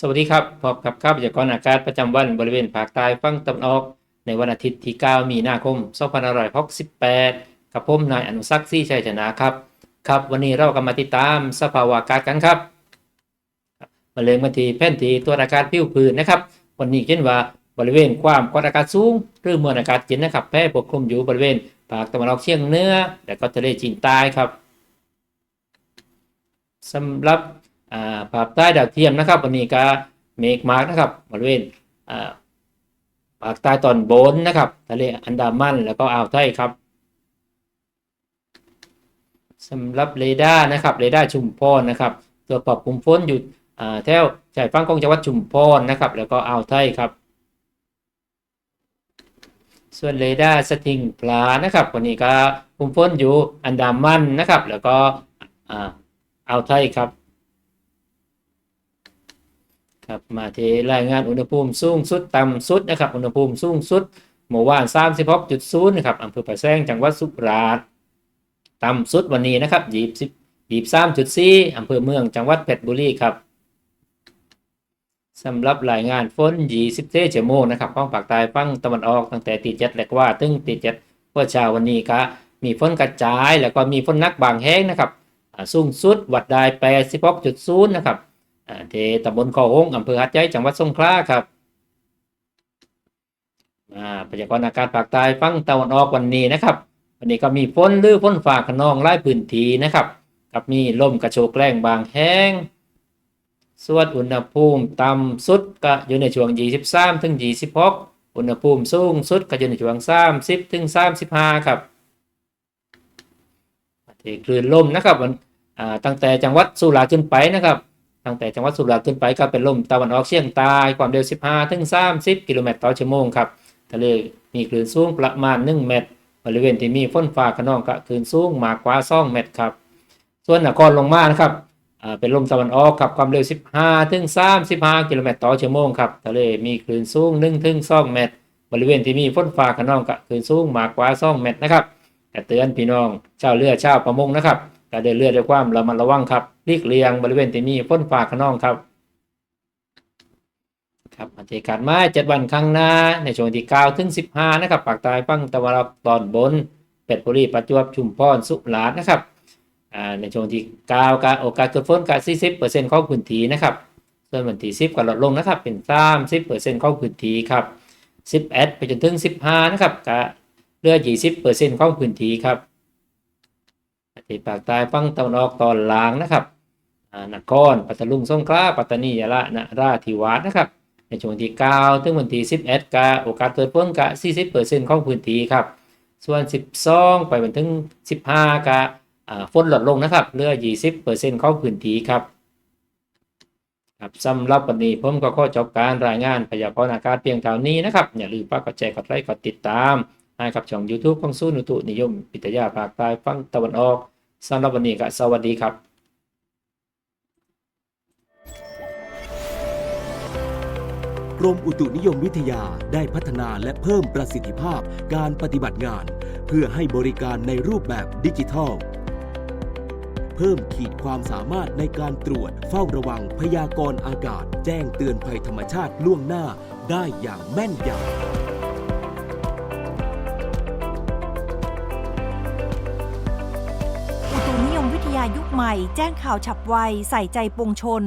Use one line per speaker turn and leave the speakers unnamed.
สวัสดีครับ พบกับข้าพยากรณ์อากาศประจำวันบริเวณภาคใต้ฝั่งตะวันออก ในวันอาทิตย์ที่ 9 มีนาคม 2568 กับผมนายอนุสักษ์ซี่ชัยชนะครับ ครับ วันนี้เราก็มาติดตามสภาวะอากาศกันครับ มาเริ่มกันที่แผนที่ตัวอากาศผิวพื้นนะครับ วันนี้เช่นว่าบริเวณความกดอากาศสูง หรือมวลอากาศเย็นนะครับแพร่ปกคลุมอยู่บริเวณภาคตะวันออกเฉียงเหนือและก็ทะเลจีนใต้ครับสำหรับ ภาพใต้ดาวเทียมนะครับวันนี้ก็เมฆมาร์กนะครับบริเวณอ่าภาคใต้ตอนบนนะครับทะเลอันดามันแล้วก็อ่าวไทยครับสำหรับเรดาร์นะครับเรดาร์ชุมพรนะครับ ตัวปรับกลุ่มฝนอยู่แถวชายฝั่งของจังหวัดชุมพรนะครับ แล้วก็อ่าวไทยครับ ส่วนเรดาร์สติงปลานะครับวันนี้ก็กลุ่มฝนอยู่อันดามันนะครับ แล้วก็อ่าวไทยครับ ครับมาที่รายงานอุณหภูมิสูงสุดต่ำสุดนะครับอุณหภูมิสูงสุดเมื่อวาน36.0นะครับอำเภอปะแซงจังหวัดสุราษฎร์ต่ำสุดวันนี้นะครับ23.4อำเภอเมืองจังหวัดเพชรบุรีครับสำหรับรายงานฝน24ชั่วโมงนะครับของภาคใต้ฝั่งตะวันออกตั้งแต่ตีเจ็ดแหลกว่าถึงตีเจ็ดเพื่อเช้าวันนี้ก็มีฝนกระจายแล้วก็มีฝนนักบางแห้งนะครับสูงสุดวัดได้86.0นะครับ ที่ตำบลคอหงส์อำเภอหัดใหญ่จังหวัดสงขลาครับอ่าพยากรณ์อากาศภาคใต้ฝั่งตะวันออกวันนี้นะครับ วันนี้ก็มีฝนหรือฝนฟ้าขนองหลายพื้นที่นะครับ กับมีลมกระโชกแรงบางแห้งส่วนอุณหภูมิต่ำสุดก็อยู่ในช่วง 23 ถึง 26 อุณหภูมิสูงสุดก็อยู่ในช่วง 30 ถึง 35 ครับที่คลื่นลมนะครับตั้งแต่จังหวัดสุราษฎร์ขึ้นไปนะครับ ตั้งแต่จังหวัดสุราษฎร์ขึ้นไปก็เป็นลมตะวันออกเฉียงใต้ความเร็ว 15 ถึง 30 กิโลเมตรต่อชั่วโมงครับทะเลมีคลื่นสูงประมาณ 1 เมตร บริเวณที่มีฝนฟ้าขนองก็คลื่นสูงมากกว่า 2 เมตรครับ ส่วนนครลงมานะครับเป็นลมตะวันออกครับความเร็ว 15 ถึง 35 กิโลเมตรต่อชั่วโมงครับทะเลมีคลื่นสูง1ถึง2เมตร บริเวณที่มีฝนฟ้าขนองก็คลื่นสูงมากกว่า 2 เมตรนะครับแต่เตือนพี่น้องชาวเรือชาวประมงนะครับ การเดินเรือด้วยความระมัดระวังครับลีกเลียงบริเวณที่มีฝนฟ้าขนองครับ ครับบรรยากาศมาเจ็ดวันข้างหน้าในช่วงที่9ถึง15นะครับปากใต้ฝั่งตะวันออกตอนบนเป็ดบุรีประจวบชุมพรสุราษฎร์นะครับในช่วงที่9การโอกาสเกิดฝนกับ40%ของพื้นที่นะครับส่วนวันที่10ก็ลดลงนะครับเป็น30%ของพื้นที่ครับ11ไปจนถึง15นะครับก็เหลือ20%ของพื้นที่ครับ ที่ภาคใต้ฝั่งตะวันออกตอนล่างนะครับนครปัตตาลุงสงขลาปัตตานียะลานราธิวาสนะครับ ในช่วงที่9ถึงวันที่11กาโอกาสเกิดฝนกะ 40%ของพื้นที่ครับ ส่วน 12 ไปวันถึง 15กะอ่าฝนลดลงนะครับเหลือ 20%ของพื้นที่ครับครับสำหรับวันนี้ผมก็ขอจบการรายงานพยากรณ์อากาศเพียงเท่านี้นะครับ อย่าลืมฝากกดแชร์กดไลค์กดติดตามให้กับช่อง YouTube ของศูนย์อุตุนิยม วิทยาภาคใต้ฝั่งตะวันออก สำหรับวันนี้ก็สวัสดีครับ
กรมอุตุนิยมวิทยาได้พัฒนาและเพิ่มประสิทธิภาพการปฏิบัติงาน เพื่อให้บริการในรูปแบบดิจิทัล เพิ่มขีดความสามารถในการตรวจเฝ้าระวังพยากรณ์อากาศ แจ้งเตือนภัยธรรมชาติล่วงหน้าได้อย่างแม่นยำ
วิทยายุคใหม่ แจ้งข่าวฉับไว ใส่ใจปวงชน